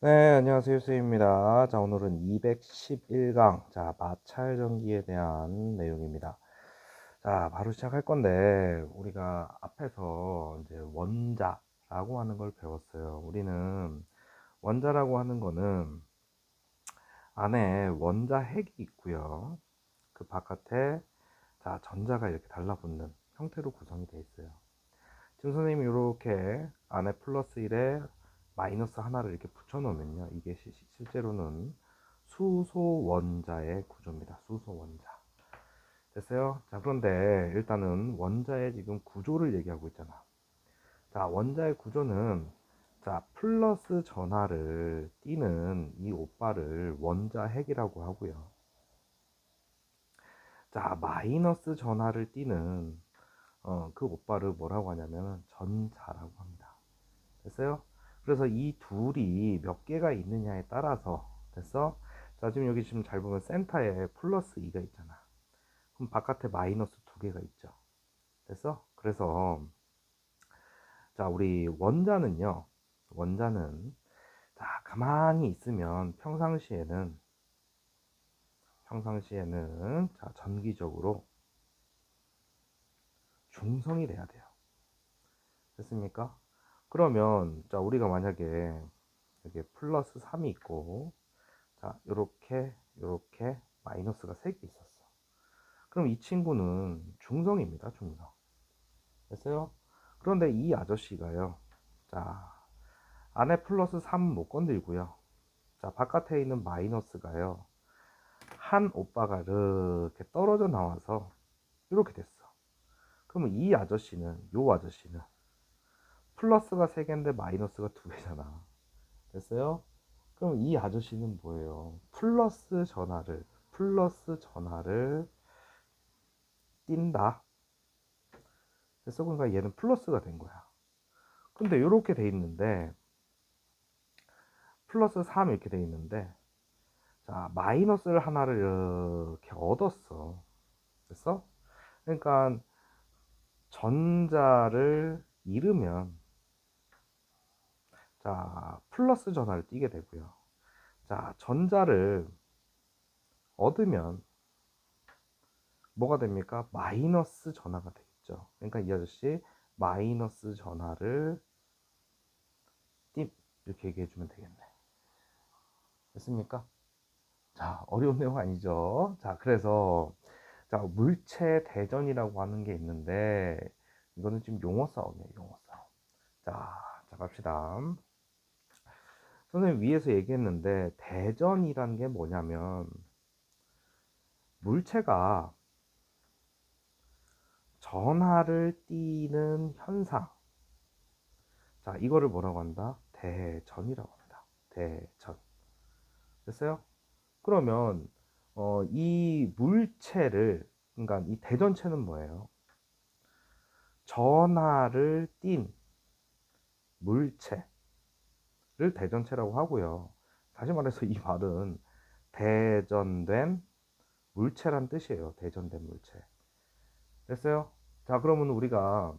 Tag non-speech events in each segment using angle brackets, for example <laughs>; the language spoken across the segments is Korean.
네, 안녕하세요. 쌤입니다. 자, 오늘은 211강, 자, 마찰 전기에 대한 내용입니다. 자, 바로 시작할 건데, 우리가 앞에서 이제 원자라고 하는 걸 배웠어요. 우리는 원자라고 하는 거는 안에 원자 핵이 있고요. 그 바깥에 자, 전자가 이렇게 달라붙는 형태로 구성이 되어 있어요. 지금 선생님이 이렇게 안에 플러스 1에 마이너스 하나를 이렇게 붙여 놓으면요. 이게 시, 실제로는 수소 원자의 구조입니다. 수소 원자. 됐어요? 자, 그런데 일단은 원자의 지금 구조를 얘기하고 있잖아. 자, 원자의 구조는 자, 플러스 전하를 띠는 이 오빠를 원자 핵이라고 하고요. 자, 마이너스 전하를 띠는 어, 그 오빠를 뭐라고 하냐면 전자라고 합니다. 됐어요? 그래서 이 둘이 몇 개가 있느냐에 따라서 됐어? 자 지금 여기 지금 잘 보면 센터에 플러스 2가 있잖아. 그럼 바깥에 마이너스 두 개가 있죠. 됐어? 그래서 자 우리 원자는요. 원자는 자 가만히 있으면 평상시에는 평상시에는 자 전기적으로 중성이 돼야 돼요. 됐습니까? 그러면 자 우리가 만약에 여기 플러스 3이 있고 자 요렇게 요렇게 마이너스가 3개 있었어. 그럼 이 친구는 중성입니다 중성. 됐어요? 그런데 이 아저씨가요 자 안에 플러스 3 못 건들고요. 자 바깥에 있는 마이너스가요 한 오빠가 이렇게 떨어져 나와서 이렇게 됐어. 그러면 이 아저씨는 요 아저씨는 플러스가 3개인데 마이너스가 2개잖아. 됐어요? 그럼 이 아저씨는 뭐예요? 플러스 전화를, 플러스 전화를 띈다. 됐어? 그러니까 얘는 플러스가 된 거야. 근데 이렇게 돼 있는데, 플러스 3 이렇게 돼 있는데, 자, 마이너스를 하나를 이렇게 얻었어. 됐어? 그러니까, 전자를 잃으면 자, 플러스 전화를 띄게 되고요. 자, 전자를 얻으면 뭐가 됩니까? 마이너스 전화가 되겠죠. 그러니까 이 아저씨 마이너스 전화를 띠 이렇게 얘기해 주면 되겠네. 됐습니까? 자, 어려운 내용 아니죠. 자, 그래서 자, 물체 대전이라고 하는 게 있는데 이거는 지금 용어 싸움이에요, 용어 싸움. 자, 자 갑시다. 선생님 위에서 얘기했는데 대전이란 게 뭐냐면 물체가 전하를 띠는 현상. 자, 이거를 뭐라고 한다? 대전이라고 합니다. 대전. 됐어요? 그러면 어, 이 물체를 그러니까 이 대전체는 뭐예요? 전하를 띈 물체. 를 대전체라고 하고요. 다시 말해서 이 말은 대전된 물체란 뜻이에요. 대전된 물체. 됐어요? 자, 그러면 우리가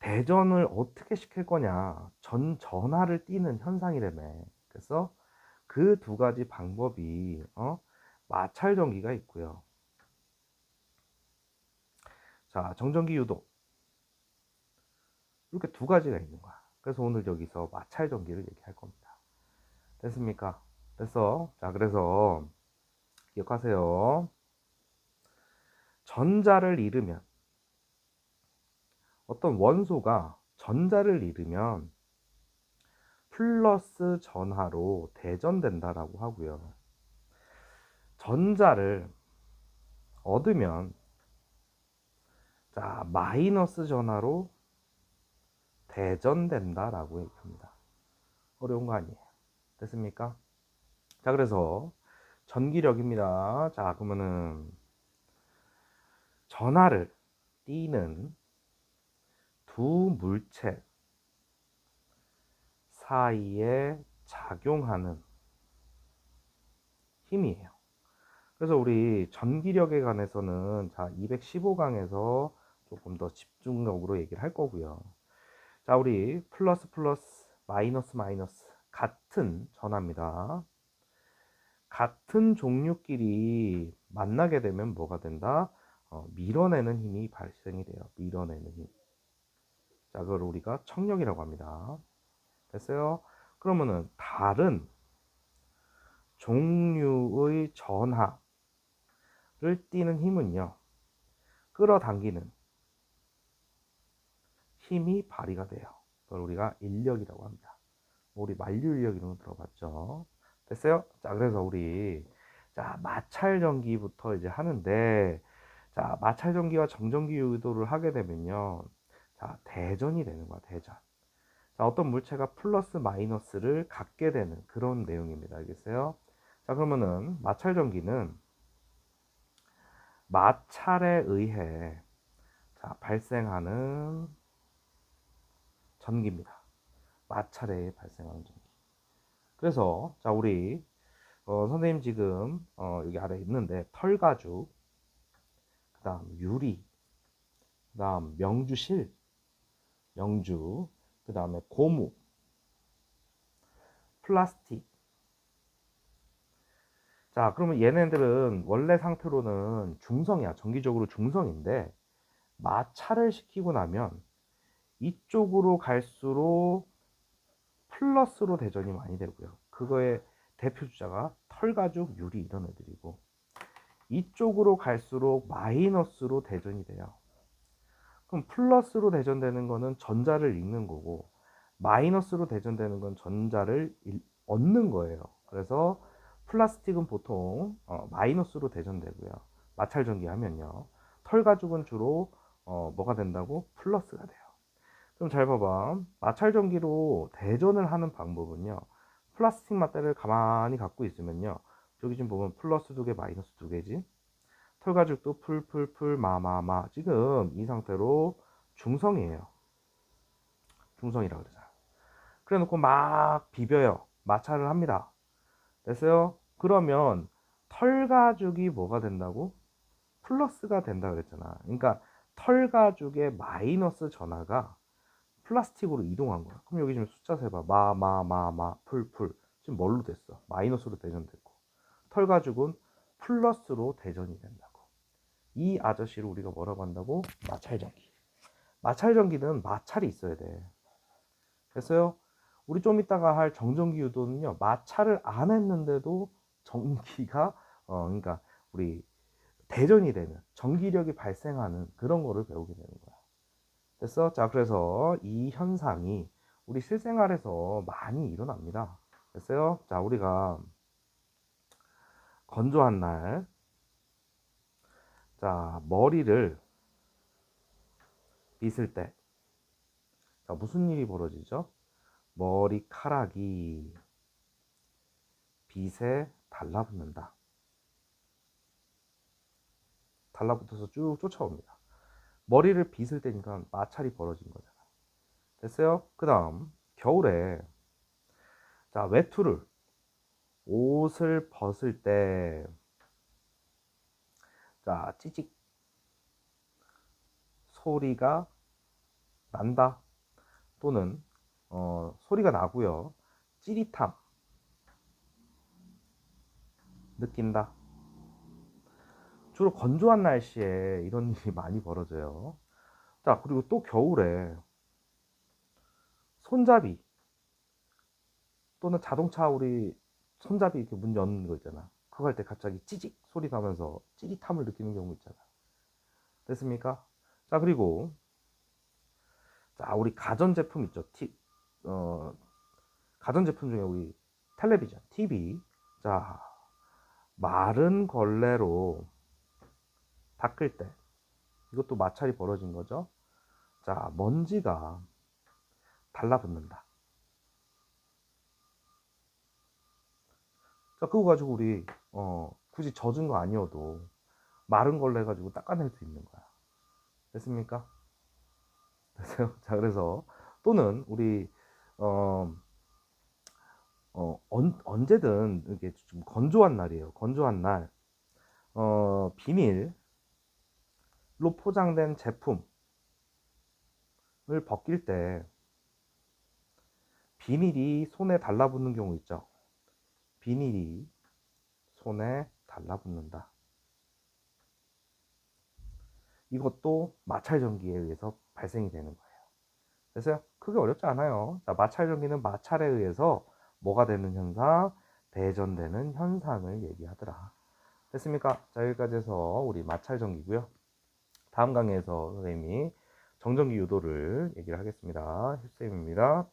대전을 어떻게 시킬 거냐? 전 전하를 띄는 현상이라며. 그래서 그 두 가지 방법이 어? 마찰 전기가 있고요. 자, 정전기 유도 이렇게 두 가지가 있는 거야. 그래서 오늘 여기서 마찰 전기를 얘기할 겁니다. 됐습니까? 됐어. 자, 그래서 기억하세요. 전자를 잃으면 어떤 원소가 전자를 잃으면 플러스 전하로 대전된다라고 하고요. 전자를 얻으면 자, 마이너스 전하로 대전된다라고 얘기합니다. 어려운 거 아니에요. 됐습니까? 자, 그래서 전기력입니다. 자, 그러면은 전하를 띠는 두 물체 사이에 작용하는 힘이에요. 그래서 우리 전기력에 관해서는 자, 215강에서 조금 더 집중적으로 얘기를 할 거고요. 자, 우리 플러스 플러스 마이너스 마이너스 같은 전하입니다. 같은 종류끼리 만나게 되면 뭐가 된다? 어, 밀어내는 힘이 발생이 돼요. 밀어내는 힘. 자, 그걸 우리가 청력이라고 합니다. 됐어요? 그러면은 다른 종류의 전하를 띠는 힘은요. 끌어당기는 힘이 발휘가 돼요. 그걸 우리가 인력이라고 합니다. 우리 만류인력 이런 거 들어봤죠? 됐어요? 자, 그래서 우리 자 마찰 전기부터 이제 하는데 자 마찰 전기와 정전기 유도를 하게 되면요, 자 대전이 되는 거야 대전. 자 어떤 물체가 플러스 마이너스를 갖게 되는 그런 내용입니다. 알겠어요? 자 그러면은 마찰 전기는 마찰에 의해 자, 발생하는 전기입니다. 마찰에 발생하는 전기. 그래서 자 우리 어, 선생님 지금 어, 여기 아래 있는데 털가죽, 그다음 유리, 그다음 명주실, 명주, 그다음에 고무, 플라스틱. 자 그러면 얘네들은 원래 상태로는 중성이야. 전기적으로 중성인데 마찰을 시키고 나면 이쪽으로 갈수록 플러스로 대전이 많이 되고요. 그거의 대표 주자가 털가죽, 유리 이런 애들이고 이쪽으로 갈수록 마이너스로 대전이 돼요. 그럼 플러스로 대전되는 거는 전자를 잃는 거고 마이너스로 대전되는 건 전자를 얻는 거예요. 그래서 플라스틱은 보통 어, 마이너스로 대전되고요. 마찰 전기하면요. 털 가죽은 주로 어, 뭐가 된다고? 플러스가 돼요. 그럼 잘 봐봐. 마찰 전기로 대전을 하는 방법은요. 플라스틱 맞대를 가만히 갖고 있으면요. 저기 지금 보면 플러스 두 개, 마이너스 두 개지. 털가죽도 풀풀풀 마마마. 지금 이 상태로 중성이에요. 중성이라 그러잖아. 그래 놓고 막 비벼요. 마찰을 합니다. 됐어요? 그러면 털가죽이 뭐가 된다고? 플러스가 된다 그랬잖아. 그러니까 털가죽의 마이너스 전하가 플라스틱으로 이동한 거야. 그럼 여기 지금 숫자 세봐. 마, 마, 마, 마, 풀, 풀. 지금 뭘로 됐어? 마이너스로 대전됐고. 털 가죽은 플러스로 대전이 된다고. 이 아저씨를 우리가 뭐라고 한다고? 마찰전기. 마찰전기는 마찰이 있어야 돼. 됐어요? 우리 좀 이따가 할 정전기 유도는요, 마찰을 안 했는데도 전기가, 어, 그러니까 우리 대전이 되는, 전기력이 발생하는 그런 거를 배우게 되는 거야. 됐어? 자, 그래서 이 현상이 우리 실생활에서 많이 일어납니다. 됐어요? 자, 우리가 건조한 날, 자, 머리를 빗을 때, 자, 무슨 일이 벌어지죠? 머리카락이 빗에 달라붙는다. 달라붙어서 쭉 쫓아옵니다. 머리를 빗을 때니까 마찰이 벌어진 거잖아. 됐어요? 그 다음, 겨울에, 자, 외투를, 옷을 벗을 때, 자, 찌직, 소리가 난다. 또는, 어, 소리가 나고요 찌릿함, 느낀다. 주로 건조한 날씨에 이런 <laughs> 일이 많이 벌어져요. 자, 그리고 또 겨울에 손잡이 또는 자동차 우리 손잡이 이렇게 문 여는 거 있잖아. 그거 할 때 갑자기 찌직 소리 나면서 찌릿함을 느끼는 경우 있잖아. 됐습니까? 자, 그리고 자, 우리 가전제품 있죠. 티, 어, 가전제품 중에 우리 텔레비전, TV. 자, 마른 걸레로 닦을 때 이것도 마찰이 벌어진 거죠. 자, 먼지가 달라붙는다. 자, 그거 가지고 우리 어, 굳이 젖은 거 아니어도 마른 걸로 해가지고 닦아낼 수 있는 거야. 됐습니까? 됐어요? <laughs> 자, 그래서 또는 우리 어, 어, 언, 언제든 이렇게 좀 건조한 날이에요. 건조한 날, 어, 비닐 로 포장된 제품을 벗길 때 비닐이 손에 달라붙는 경우 있죠. 비닐이 손에 달라붙는다. 이것도 마찰 전기에 의해서 발생이 되는 거예요. 그래서 크게 어렵지 않아요. 자, 마찰 전기는 마찰에 의해서 뭐가 되는 현상? 배전되는 현상을 얘기하더라. 됐습니까? 자, 여기까지 해서 우리 마찰 전기고요. 다음 강의에서 선생님이 정전기 유도를 얘기를 하겠습니다. 휴쌤입니다.